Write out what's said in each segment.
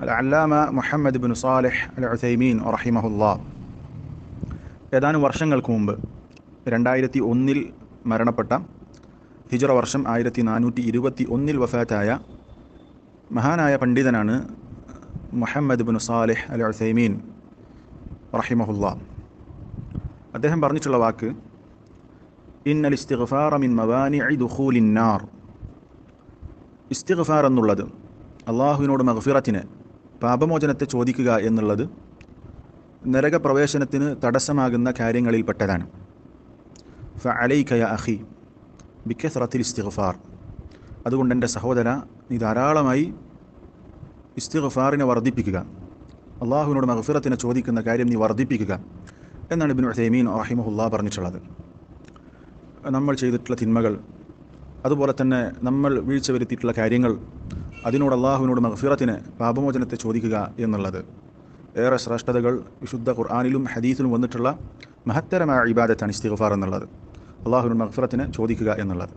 അല്ലാമ Muhammad bin Salih al Uthaymeen റഹിമഹുല്ലാ ഏതാനും വർഷങ്ങൾക്ക് മുമ്പ് രണ്ടായിരത്തി ഒന്നിൽ മരണപ്പെട്ട ഹിജറ വർഷം ആയിരത്തി നാനൂറ്റി ഇരുപത്തി ഒന്നിൽ വഫാറ്റായ മഹാനായ പണ്ഡിതനാണ് Muhammad bin Salih al Uthaymeen റഹിമഹുല്ലാ. അദ്ദേഹം പറഞ്ഞിട്ടുള്ള വാക്ക് ഇന്നൽ ഇസ്തിഗ്ഫാറ മിൻ മവാനി ദുഖൂലിൻ നാർ. ഇസ്തിഗ്ഫാർ എന്നുള്ളത് അള്ളാഹുവിനോട് മഗ്ഫിറത്തിന് പാപമോചനത്തെ ചോദിക്കുക എന്നുള്ളത് നരകപ്രവേശനത്തിന് തടസ്സമാകുന്ന കാര്യങ്ങളിൽപ്പെട്ടതാണ്. ഫ അലൈഖയ അഹി ബിക്കസ്റത്തിൽ ഇസ്തിഗ്ഫാർ. അതുകൊണ്ട് എന്റെ സഹോദര നീ ധാരാളമായി ഇസ്തിഗ്ഫാറിനെ വർദ്ധിപ്പിക്കുക. അള്ളാഹുവിനോട് മഹഫിറത്തിനെ ചോദിക്കുന്ന കാര്യം നീ വർദ്ധിപ്പിക്കുക എന്നാണ് ഇബിൻ ഉസൈമീൻ റഹിമഹുല്ലാ പറഞ്ഞിട്ടുള്ളത്. നമ്മൾ ചെയ്തിട്ടുള്ള തിന്മകൾ അതുപോലെ തന്നെ നമ്മൾ വീഴ്ച വരുത്തിയിട്ടുള്ള കാര്യങ്ങൾ അതിനോട് അള്ളാഹുവിനോട് മഹഫിറത്തിന് പാപമോചനത്തെ ചോദിക്കുക എന്നുള്ളത്. ഏറെ ശ്രേഷ്ഠതകൾ വിശുദ്ധ ഖുർആാനിലും ഹദീസിലും വന്നിട്ടുള്ള മഹത്തരമായ ഇബാദത്താണ് ഇസ്തിഗഫാർ എന്നുള്ളത്. അള്ളാഹുവിനോട് മഹഫിറത്തിന് ചോദിക്കുക എന്നുള്ളത്.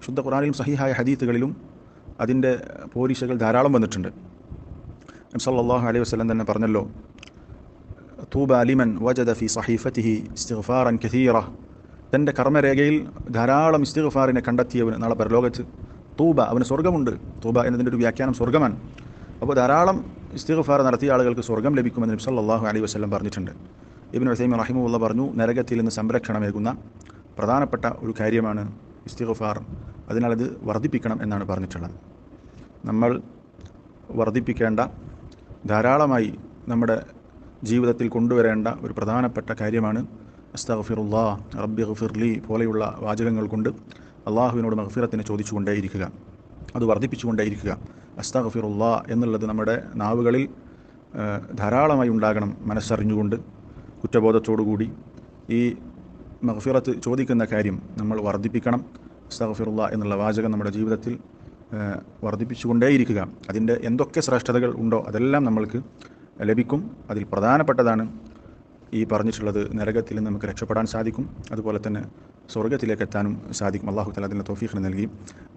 വിശുദ്ധ ഖുർആാനിലും സഹിഹായ ഹദീത്തുകളിലും അതിന്റെ പോലീസുകൾ ധാരാളം വന്നിട്ടുണ്ട്. സല്ലല്ലാഹു അലൈഹി വസ്ലം തന്നെ പറഞ്ഞല്ലോ തൂബ അലിമൻ വജദ ഫി സഹീഫത്തിഹി അൻ കഥീറ തന്റെ കർമ്മരേഖയിൽ ധാരാളം ഇസ്തിഗഫാറിനെ കണ്ടെത്തിയവന് നാളെ പരലോകത്ത്. തൂബ അവന് സ്വർഗമുണ്ട് തൂബ എന്നതിന്റെ ഒരു വ്യാഖ്യാനം സ്വർഗമാണ് അപ്പോൾ ധാരാളം ഇസ്തിഗ്ഫാർ നടത്തിയ ആളുകൾക്ക് സ്വർഗം ലഭിക്കുമെന്ന് നബി സല്ലല്ലാഹു അലൈഹി വസ്ലം പറഞ്ഞിട്ടുണ്ട്. ഇബിൻ ഉസൈമി റഹിമുള്ള പറഞ്ഞു നരകത്തിൽ നിന്ന് സംരക്ഷണമേകുന്ന പ്രധാനപ്പെട്ട ഒരു കാര്യമാണ് ഇസ്തിഗ്ഫാർ. അതിനാൽ അത് വർദ്ധിപ്പിക്കണം എന്നാണ് പറഞ്ഞിട്ടുള്ളത്. നമ്മൾ വർദ്ധിപ്പിക്കേണ്ട ധാരാളമായി നമ്മുടെ ജീവിതത്തിൽ കൊണ്ടുവരേണ്ട ഒരു പ്രധാനപ്പെട്ട കാര്യമാണ് അസ്തഗ്ഫിറുല്ലാ റബ്ബി ഗഫിർലി പോലെയുള്ള വാചകങ്ങൾ കൊണ്ട് അള്ളാഹുവിനോട് മഗ്ഫിറത്തിനെ ചോദിച്ചുകൊണ്ടേയിരിക്കുക. അത് വർദ്ധിപ്പിച്ചുകൊണ്ടേയിരിക്കുക. അസ്തഗ്ഫിറുല്ലാ എന്നുള്ളത് നമ്മുടെ നാവുകളിൽ ധാരാളമായി ഉണ്ടാകണം മനസ്സറിഞ്ഞുകൊണ്ട് കുറ്റബോധത്തോടുകൂടി. ഈ മഹഫിറത്ത് ചോദിക്കുന്ന കാര്യം നമ്മൾ വർദ്ധിപ്പിക്കണം. അസ്തഗ്ഫിറുല്ലാ എന്നുള്ള വാചകം നമ്മുടെ ജീവിതത്തിൽ വർദ്ധിപ്പിച്ചുകൊണ്ടേയിരിക്കുക. അതിന്റെ എന്തൊക്കെ ശ്രേഷ്ഠതകൾ ഉണ്ടോ അതെല്ലാം നമ്മൾക്ക് ലഭിക്കും. അതിൽ പ്രധാനപ്പെട്ടതാണ് ഈ പറഞ്ഞിട്ടുള്ളത് നരകത്തിൽ നിന്ന് നമുക്ക് രക്ഷപ്പെടാൻ സാധിക്കും. അതുപോലെ തന്നെ സ്വർഗത്തിലേക്ക് എത്താനും സാധിക്കും. അള്ളാഹു തല അതിന്റെ തോഫീഖിന് നൽകി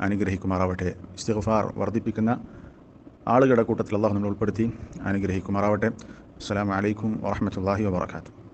അനുഗ്രഹിക്കുമാറാവട്ടെ. ഇസ്തിഗഫാർ വർദ്ധിപ്പിക്കുന്ന ആളുകളുടെ കൂട്ടത്തിൽ അള്ളാഹു നമ്മൾ ഉൾപ്പെടുത്തി അനുഗ്രഹിക്കുമാറാവട്ടെ. അസ്സാം വലൈക്കും വാഹമത്തല്ലാഹി വാബർക്കാത്തു